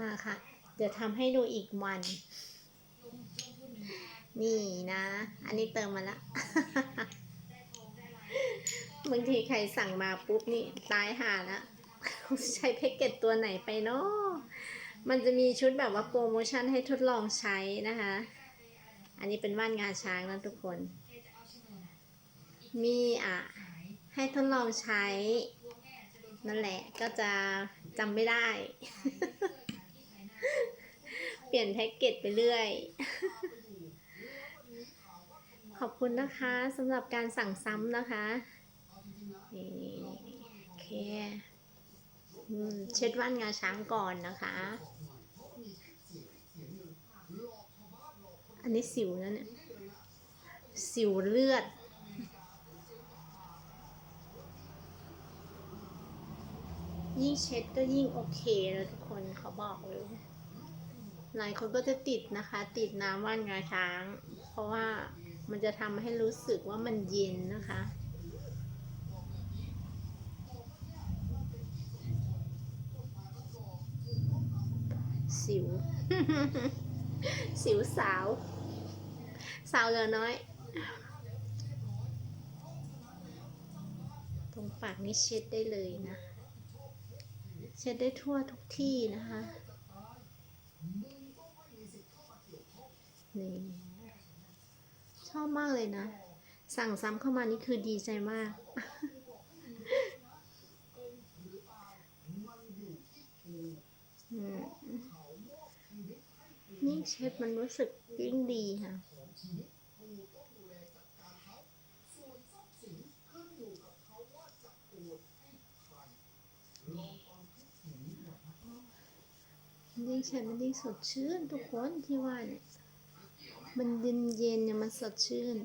มาค่ะ เดี๋ยวทำให้ดูอีกวัน นี่นะ อันนี้เติมมาละบางทีใครสั่งมาปุ๊บนี่ตายห่าละใช้แพ็กเกจตัวไหนไปเนาะมันจะมีชุดแบบว่าโปรโมชั่นให้ทดลองใช้นะคะ อันนี้เป็นว่านงาช้างนะทุกคน มีอะ ให้ทดลองใช้ นั่นแหละก็จะจำไม่ได้ เปลี่ยนแพ็กเกจไปเรื่อย ขอบคุณนะคะสำหรับการสั่งซ้ำนะคะนี่โอเคเช็ดว่านงาช้างก่อนนะคะ อันนี้สิวนะเนี่ย สิวเลือดยิ่งเช็ดก็ยิ่งโอเคแล้วทุกคนเขาบอกเลย หลายคนก็จะติดนะคะ ติดน้ำว่านงาช้าง เพราะว่ามันจะทำให้รู้สึกว่ามันเย็นนะคะสิว สิวสาว สาวเหลือน้อย ตรงปากนี่เช็ดได้เลยนะ เช็ดได้ทั่วทุกที่นะคะ นี่ชอบมากเลยนะ สั่งซ้ำเข้ามานี่คือดีใจมากอืมยิ่เช็ดมันรู้สึกยิ่งดีค่ะยิ่งเช็ดมันยิ่งสดชื่นทุกคนที่ว่าเนี่ย มันเย็นเย็นๆเนี่ยมันสดชื่น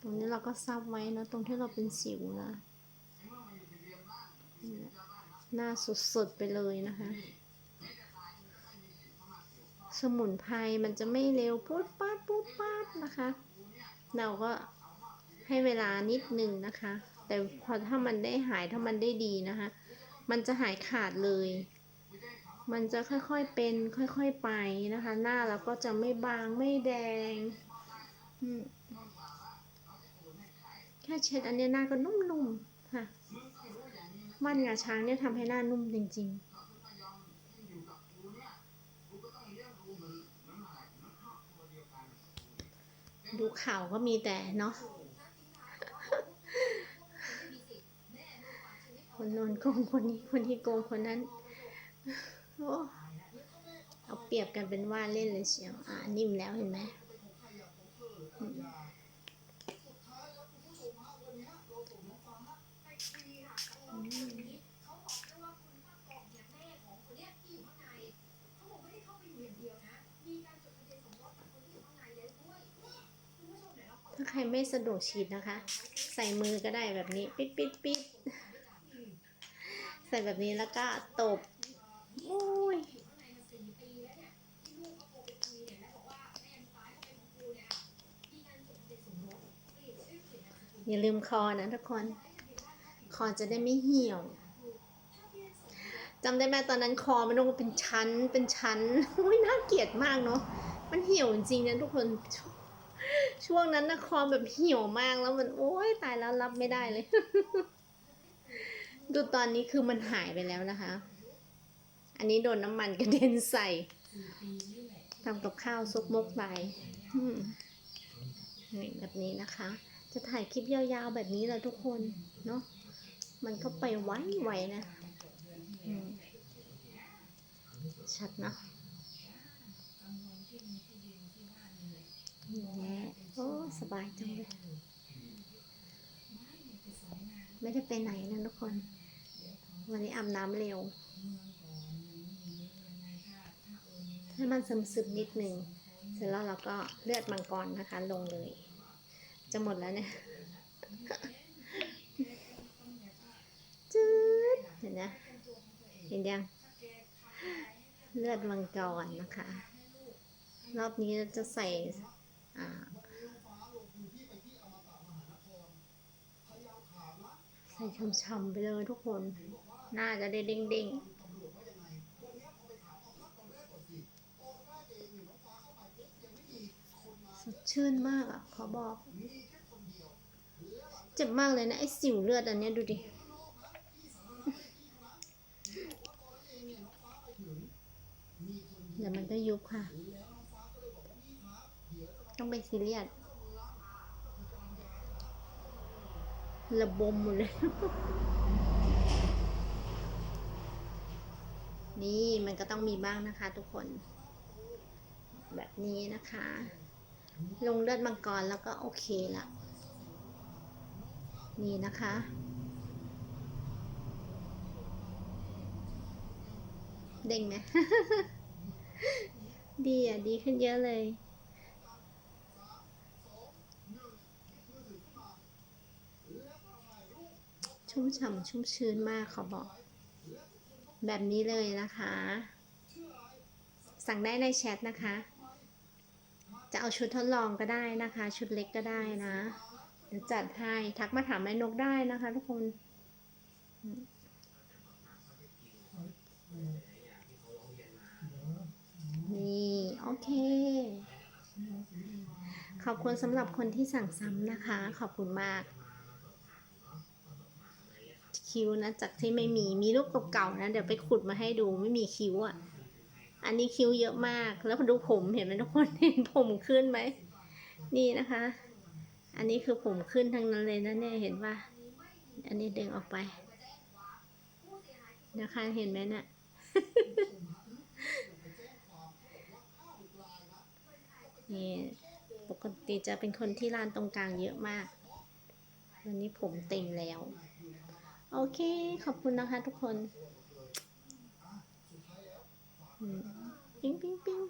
ตรงนี้เราก็ซับไว้นะตรงที่เราเป็นสิวนะ หน้าสดๆไปเลยนะคะ สมุนไพรมันจะไม่เร็วปุ๊บปั๊บปุ๊บปั๊บนะคะ เราก็ให้เวลานิดนึงนะคะ แต่พอถ้ามันได้หายถ้ามันได้ดีนะคะ มันจะหายขาดเลย มันจะค่อยๆเป็นค่อยๆไปนะคะ หน้าเราก็จะไม่บางไม่แดง แค่เช็ดอันนี้หน้าก็นุ่มๆค่ะว่านงาช้างเนี่ยทำให้หน้านุ่มจริง ๆดูข่าวก็มีแต่เนาะคนโน้นโกงคนนี้คนที่โกงคนนั้น เอาเปรียบกันเป็นว่าเล่นเลยเชียว อ่านิ่มแล้วเห็นไหมถ้าใครไม่สะดวกฉีดนะคะ ใส่มือก็ได้แบบนี้ ปิดปิดปิดใส่แบบนี้แล้วก็ตบ โอ้ยอย่าลืมคอนะทุกคน คอจะได้ไม่เหี่ยวจำได้ไหมตอนนั้นคอมันต้องเป็นชั้นเป็นชั้นโอ้ยน่าเกลียดมากเนาะมันเหี่ยวจริงๆนะทุกคนชช่วงนั้นนะคอแบบเหี่ยวมากแล้วมันโอ้ยตายแล้วรับไม่ได้เลย ดูตอนนี้คือมันหายไปแล้วนะคะ อันนี้โดนน้ำมันกระเด็นใส่ทำกับข้าวซุกมกไปนี่แบบนี้นะคะ จะถ่ายคลิปยาวๆแบบนี้แหละทุกคนเนาะมันก็ไปไวไวๆนะชัดเนาะนี่แหละโอ้สบายจังเลยไม่ได้ไปไหนนะทุกคน วันนี้อาบน้ำเร็ว ให้มันซึมๆนิดนึง เสร็จแล้วเราก็เลือดมังกรนะคะ ลงเลย จะหมดแล้วเนี่ยจืดเห็นนะเห็นยัง เลือดมังกรนะคะ รอบนี้จะใส่อ่าใส่ช่ำๆไปเลยทุกคน น่าจะได้เด้งๆ ชื่นมากอะขอบอก เจ็บมากเลยนะไอ้สิวเลือดอันเนี้ยดูดิเดี๋ยวมันก็ยุบค่ะ ต้องไปซีเรียสระบมหมดเลย นี่มันก็ต้องมีบ้างนะคะทุกคน แบบนี้นะคะ ลงเลือดมังกรแล้วก็โอเคละนี่นะคะ เด้งไหมดีอะ ดีขึ้นเยอะเลย ชุ่มฉ่ำชุ่มชื้นมากขอบอก แบบนี้เลยนะคะ สั่งได้ในแชทนะคะ จะเอาชุดทดลองก็ได้นะคะ ชุดเล็กก็ได้นะเดี๋ยวจัดให้ทักมาถามแม่นกได้นะคะ ทุกคนนี่โอเค ขอบคุณสำหรับคนที่สั่งซ้ำนะคะ ขอบคุณมาก คิวนะจากที่ไม่มีมีรูปเก่าๆนะ เดี๋ยวไปขุดมาให้ดูไม่มีคิวอะ อันนี้คิ้วเยอะมาก แล้วดูผมเห็นไหมทุกคนเห็นผมขึ้นไหม นี่นะคะ อันนี้คือผมขึ้นทั้งนั้นเลยนะเนี่ยเห็นปะอันนี้ดึงออกไป นะคะเห็นไหมเนะี่ยนี่ปกติจะเป็นคนที่ลานตรงกลางเยอะมาก วันนี้ผมเต็มแล้ว โอเค ขอบคุณนะคะทุกคน 嗯，冰冰冰。